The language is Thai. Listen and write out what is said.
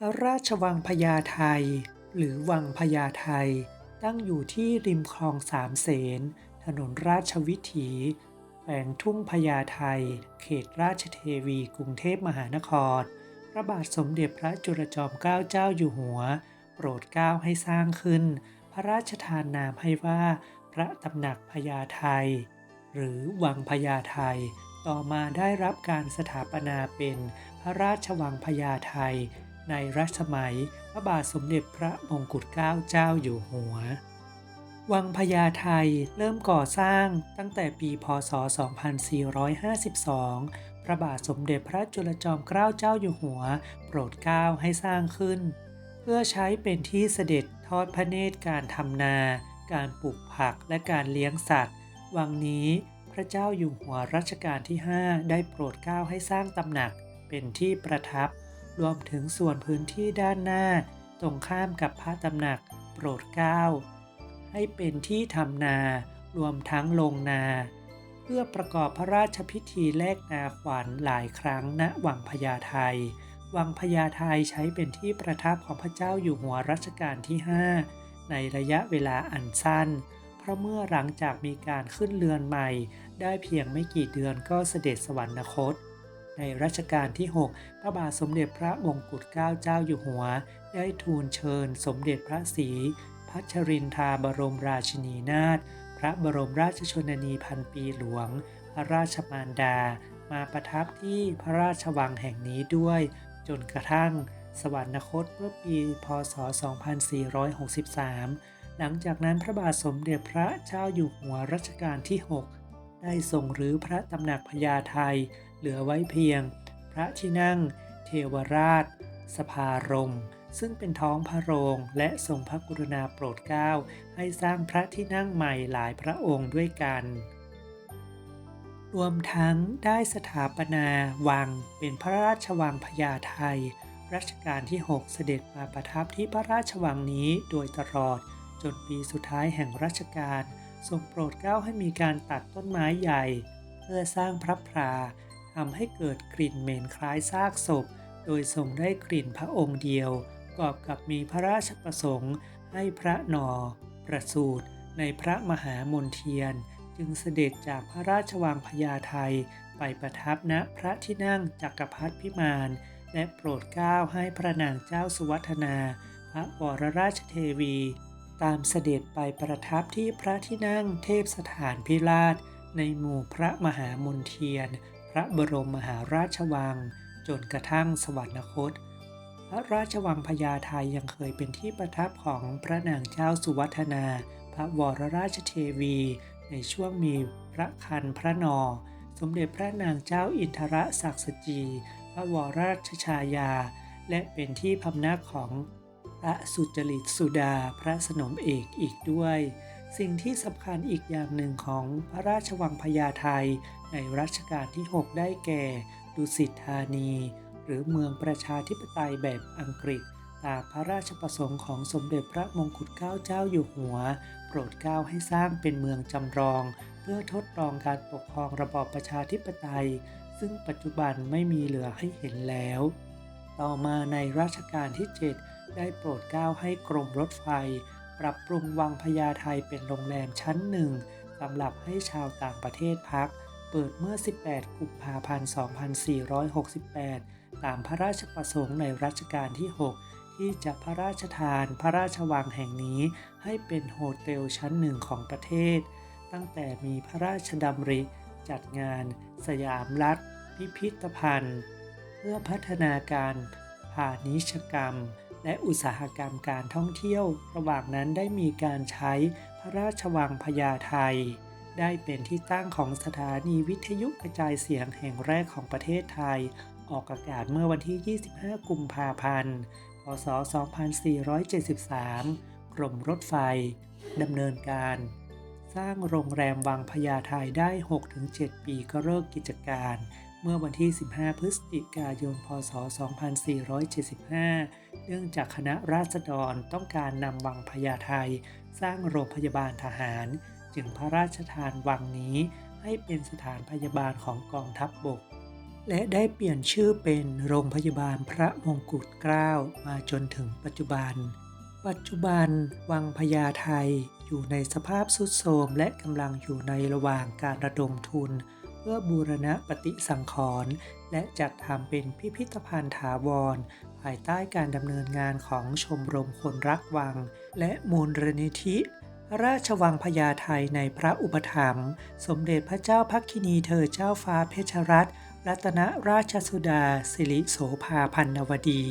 พระราชวังพญาไทหรือวังพญาไทตั้งอยู่ที่ริมคลองสามเสน ถนนราชวิถีแขวงทุ่งพญาไทเขตราชเทวี กรุงเทพมหานคร พระบาทสมเด็จพระจุลจอมเกล้าเจ้าอยู่หัว โปรดเกล้าให้สร้างขึ้น พระราชทานนามให้ว่า พระตำหนักพญาไทหรือวังพญาไทต่อมาได้รับการสถาปนาเป็นพระราชวังพญาไท ในรัชสมัยพระบาทสมเด็จพระมงกุฎเกล้าเจ้าอยู่หัว วังพญาไทเริ่มก่อสร้างตั้งแต่ปีพศ 2452 พระบาทสมเด็จพระจุลจอมเกล้าเจ้าอยู่หัว โปรดเกล้าให้สร้างขึ้น เพื่อใช้เป็นที่เสด็จทอดพระเนตรการทำนา การปลูกผักและการเลี้ยงสัตว์ วังนี้พระเจ้าอยู่หัวรัชกาลที่ 5 ได้โปรดเกล้าให้สร้างตำหนักเป็นที่ประทับ รวมถึงส่วนพื้นที่ด้านหน้า ตรงข้ามกับพระตำหนักโปรดเกล้าให้เป็นที่ทำนา รวมทั้งลงนา เพื่อประกอบพระราชพิธีแลกนาขวัญหลายครั้งณวังพญาไทวังพญาไทใช้เป็นที่ประทับของพระเจ้าอยู่หัวรัชกาลที่ 5 ในระยะเวลาอันสั้น เพราะเมื่อหลังจากมีการขึ้นเรือนใหม่ ได้เพียงไม่กี่เดือนก็เสด็จสวรรคต ในรัชกาลที่ 6 พระบาทสมเด็จพระมงกุฎเกล้าเจ้าอยู่หัว ได้ทูลเชิญสมเด็จพระศรีพัชรินทราบรมราชินีนาถพระบรมราชชนนีพันปีหลวง พระราชมารดา มาประทับที่พระราชวังแห่งนี้ด้วย จนกระทั่ง สวรรคตเมื่อปีพศ 2463 หลังจากนั้นพระบาทสมเด็จพระเจ้าอยู่หัวรัชกาลที่ 6 ได้ทรงรื้อพระตำหนักพญาไทเหลือไว้เพียง พระที่นั่ง เทวราช สภารม ซึ่งเป็นท้องพระโรงและทรงพระกรุณาโปรดเกล้าให้สร้างพระที่นั่งใหม่หลายพระองค์ด้วยกัน รวมทั้งได้สถาปนาวังเป็นพระราชวังพญาไทรัชกาลที่ 6 เสด็จมาประทับที่พระราชวังนี้โดยตลอดจนปีสุดท้ายแห่งรัชกาล ทรงโปรดเกล้าให้มีการตัดต้นไม้ใหญ่ เพื่อสร้างพระพราทำให้เกิดกลิ่นเหม็นคล้ายซากศพ โดยทรงได้กลิ่นพระองค์เดียว กอบกับมีพระราชประสงค์ ให้พระนอ ประสูตรในพระมหามนเทียน จึงเสด็จจากพระราชวังพญาไทไปประทับณพระที่นั่งจักรพรรดิพิมาน และโปรดเกล้าให้พระนางเจ้าสุวัฒนา พระวรราชเทวี ตามเสด็จไปประทับที่พระที่นั่งเทพสถานพิราช ในหมู่พระมหามนเทียนระบรมมหาราชวัง จนกระทั่งสวรรคต พระราชวังพญาไทยังเคยเป็นที่ประทับของพระนางเจ้าสุวัฒนา พระวรราชเทวี ในช่วงมีพระคันพระนอ สมเด็จพระนางเจ้าอินทรศักดิ์สจี พระวรราชชายา และเป็นที่พำนักของ พระสุจริตสุดาพระสนมเอกอีกด้วย สิ่งที่สำคัญอีกอย่างหนึ่งของพระราชวังพญาไทในรัชกาลที่ 6 ได้แก่ ดุสิตธานี หรือเมืองประชาธิปไตยแบบอังกฤษตามพระราชประสงค์ของสมเด็จพระมงกุฎเกล้าเจ้าอยู่หัว โปรดเกล้าให้สร้างเป็นเมืองจำลอง เพื่อทดลองการปกครองระบอบประชาธิปไตย ซึ่งปัจจุบันไม่มีเหลือให้เห็นแล้ว ต่อมาในรัชกาลที่ 7 ได้โปรดเกล้าให้กรมรถไฟ ปรับปรุงวังพญาไทเป็นโรงแรมชั้นหนึ่งสำหรับให้ชาวต่างประเทศพัก เปิดเมื่อ 18 กุมภาพันธ์ 2468 ตามพระราชประสงค์ในรัชกาลที่ 6 ที่จะพระราชทานพระราชวังแห่งนี้ให้เป็นโฮเทลชั้นหนึ่งของประเทศ ตั้งแต่มีพระราชดำริจัดงาน สยามรัฐ พิพิธภัณฑ์ เพื่อพัฒนาการพาณิชกรรม และอุตสาหกรรมการท่องเที่ยว ระหว่างนั้นได้มีการใช้พระราชวังพญาไทได้เป็นที่ตั้งของสถานีวิทยุกระจายเสียงแห่งแรกของประเทศไทย ออกอากาศเมื่อวันที่ 25 กุมภาพันธ์ พศ 2473 กรมรถไฟดำเนินการ สร้างโรงแรมวังพญาไทได้ 6-7 ปีก็เลิกกิจการ เมื่อวันที่ 15 พฤศจิกายน พศ 2475 เนื่องจากคณะราษฎรต้องการนำวังพญาไทสร้างโรงพยาบาลทหาร จึงพระราชทานวังนี้ให้เป็นสถานพยาบาลของกองทัพบบก และได้เปลี่ยนชื่อเป็นโรงพยาบาลพระมงกุฎเกล้ามาจนถึงปัจจุบัน ปัจจุบันวังพญาไทอยู่ในสภาพทรุดโทรมและกำลังอยู่ในระหว่างการระดมทุน เพื่อบูรณะปฏิสังขรณ์และจัดทำเป็นพิพิธภัณฑ์ถาวรายใต้การดำเนินงานของชมรมคนรักวัง และมูลนิธิระราชวังพญาไทในพระอุปถัมภ์สมเด็จพระเจ้าพักคินีเธอเจ้าฟ้าเพชรรัตนรัตนราชสุดาสิริโสภาพันนวดี